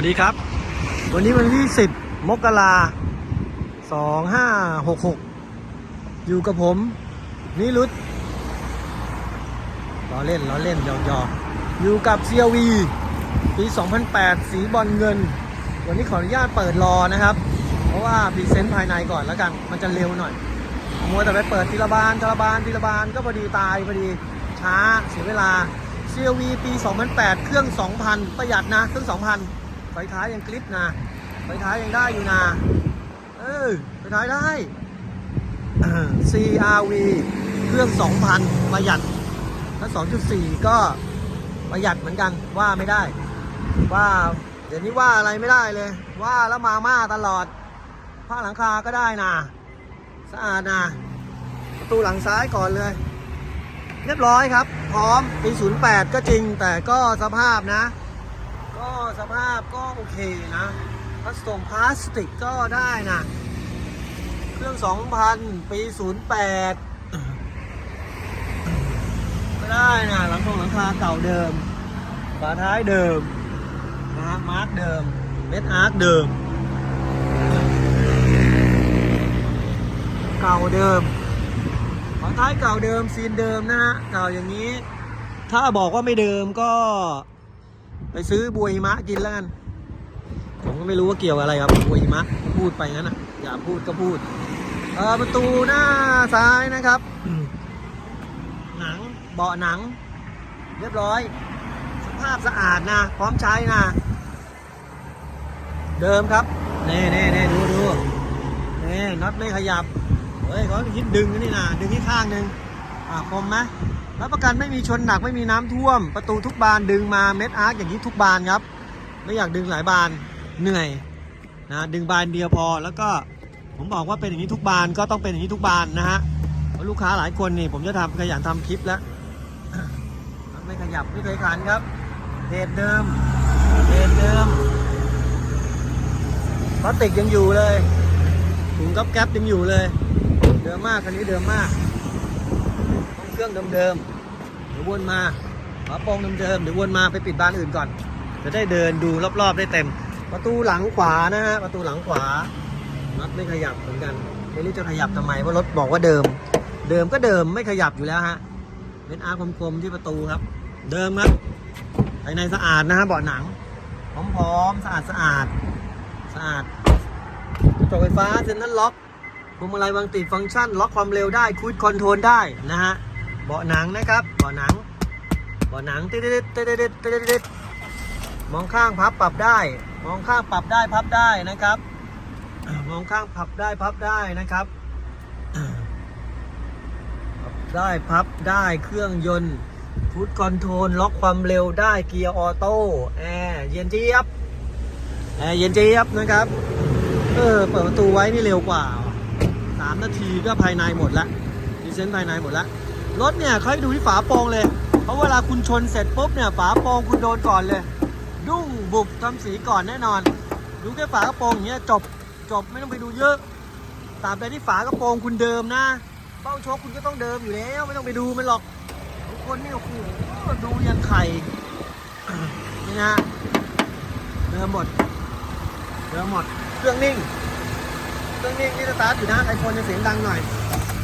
วัสดีครับ วันนี้วันที่ 10 มกรา2566อยู่กับผม นิรุตล้อเล่นล้อเล่นยอยออยู่กับ CLV ปี 2008 สีบอลเงิน วันนี้ขออนุญาตเปิดรอนะครับ เพราะว่าพรีเซนต์ภายในก่อนแล้วกัน มันจะเร็วหน่อยมัวแต่ไปเปิดทีละบานทีละบานทีละบานก็พอดีตายพอดีช้าเสียเวลา CLV ปี 2008 เครื่อง 2,000 ประหยัดนะ เครื่อง 2,000 ฟท้ายยังกริปนะไฟท้ายยังได้อยู่นะเออไฟท้ายได้ CRV เครื่อง 2,000 ประหยัด ถ้า 2.4 ก็ประหยัดเหมือนกันว่าไม่ได้ ว่าเดี๋ยวนี้ว่าอะไรไม่ได้เลย ว่าแล้วมาม่าตลอดผ้าหลังคาก็ได้นะสะอาดนะประตูหลังซ้ายก่อนเลย เรียบร้อยครับ พร้อมปี08 ก็จริงแต่ก็สภาพนะ ก็สภาพก็โอเคนะพลาสติกพลาสติกก็ได้นะ เครื่อง 2,000 ปี 08 ก็ได้นะหลังคงหลังคาเก่าเดิม ฝาท้ายเดิมนะฮะมาร์กเดิมเม็ดอาร์คเดิม เก่าเดิมฝาท้ายเก่าเดิมซีนเดิมนะฮะเก่าอย่างนี้ ถ้าบอกว่าไม่เดิมก็ ไปซื้อบัวหิมะกินแล้วกัน ผมก็ไม่รู้ว่าเกี่ยวอะไรครับบัวหิมะพูดไปงั้นอะ อย่าพูดก็พูด เออประตูหน้าซ้ายนะครับ หนังเบาะหนัง เรียบร้อย สภาพสะอาดนะ พร้อมใช้นะ เดิมครับเน่เน่เน่ดูดูเน่น็อตไม่ขยับ เฮ้ยเขาคิดดึงนะนี่นะดึงที่ข้างหนึ่ง อ่าคมไหมรับประกันไม่มีชนหนักไม่มีน้ำท่วม ประตูทุกบานดึงมาเม็ดอาร์คอย่างนี้ทุกบานครับ ไม่อยากดึงหลายบานเหนื่อยนะดึงบานเดียวพอแล้วก็ผมบอกว่าเป็นอย่างนี้ทุกบานก็ต้องเป็นอย่างนี้ทุกบานนะฮะเพราะลูกค้าหลายคนนี่ผมจะทำขยันทำคลิปแล้วไม่ขยับไม่เคยขันครับเดทเดิมเดทเดิมพลาสติกยังอยู่เลยถุงก๊อบแก๊บยังอยู่เลย เดิมมากคันนี้เดิมมาก เครื่องเดิมๆเดี๋ยววนมาฝาโปรงเดิมๆเดี๋ยววนมาไปปิดบ้านอื่นก่อน จะได้เดินดูรอบๆได้เต็ม ประตูหลังขวานะฮะประตูหลังขวาน็อตไม่ขยับเหมือนกันไม่รู้จะขยับทำไมเพราะรถบอกว่าเดิม เดิมก็เดิมไม่ขยับอยู่แล้วฮะเป็นอาร์คมๆที่ประตูครับ เดิมครับภายในสะอาดนะฮะเบาะหนังพร้อมๆสะอาดสะอาดสะอาดกระจกไฟฟ้าเซ็นทรัลล็อกพวงมาลัยวางติดฟังก์ชัน ล็อกความเร็วได้คูดคอนโทรลได้นะฮะ เบาะหนังนะครับเบาะหนังเบาะหนังติดติดติดติดติดติดมองข้างพับปรับได้ มองข้างปรับได้พับได้นะครับ มองข้างพับได้พับได้นะครับพับได้พับได้เครื่องยนต์ฟูดคอนโทรลล็อกความเร็วได้เกียร์ออโต้แอร์เย็นเจี๊ยบแอร์เย็นเจี๊ยบนะครับเออเปิดประตูไว้นี่เร็วกว่าสามนาทีก็ภายในหมดละดีเซนภายในหมดละ รถเนี่ยเขาให้ดูที่ฝาโปร่งเลย เพราะเวลาคุณชนเสร็จปุ๊บเนี่ยฝาโปร่งคุณโดนก่อนเลย ดุ้งบุบทำสีก่อนแน่นอน ดูแค่ฝากระโปรงอย่างเงี้ยจบจบไม่ต้องไปดูเยอะตาบใดที่ฝากระโปรงคุณเดิมนะเป้าชคคุณก็ต้องเดิมอยู่แล้ว ไม่ต้องไปดูมันหรอกทุกคนนี่โอ้โหดูยันไข่นี่นะเดิมหมดเดิมหมดเครื่องนิ่งเครื่องนิ่งนี่สตาร์ทอยู่นะไอโฟนจะเสียงดังหน่อย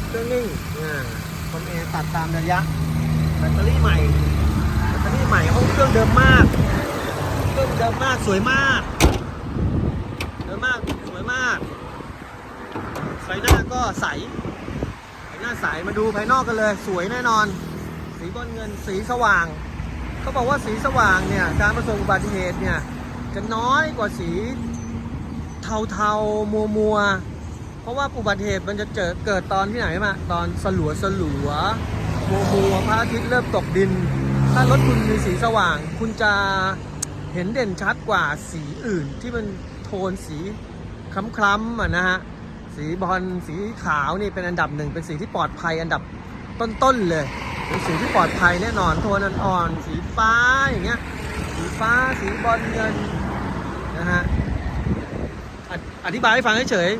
เครื่องนิ่งอ่า คอมเอตัดตามระยะแบตเตอรี่ใหม่แบตเตอรี่ใหม่ห้องเครื่องเดิมมากเครื่องเดิมมากสวยมาก เดิมมากสวยมากไฟหน้าก็ใสไฟหน้าใสมาดูภายนอกกันเลย สวยแน่นอน สีบอลเงินสีสว่างเขาบอกว่าสีสว่างเนี่ยการประสบอุบัติเหตุเนี่ยจะน้อยกว่าสีเทาๆมัวมัวๆ เพราะว่าอุบัติเหตุมันจะเจอเกิดตอนที่ไหนมาตอนสลัวสลัวมัวมัวพระอาทิตย์เริ่มตกดิน ถ้ารถคุณมีสีสว่าง คุณจะเห็นเด่นชัดกว่าสีอื่นที่มันโทนสีคล้ำๆอะนะฮะสีบอลสีขาวนี่เป็นอันดับหนึ่งเป็นสีที่ปลอดภัยอันดับต้นๆเลยเป็นสีที่ปลอดภัยแน่นอนโทนอ่อนๆสีฟ้าอย่างเงี้ยสีฟ้าสีบอลเงินนะฮะอธิอธิบายให้ฟังเฉย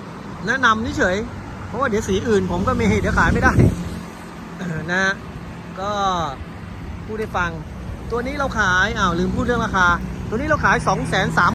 แนะนำเฉย เพราะว่าเดี๋ยวสีอื่นผมก็มีเดี๋ยวขายไม่ได้นะฮะก็พูดให้ฟัง ตัวนี้เราขายอ้าวลืมพูดเรื่องราคา ตัวนี้เราขาย2 3 0 0 0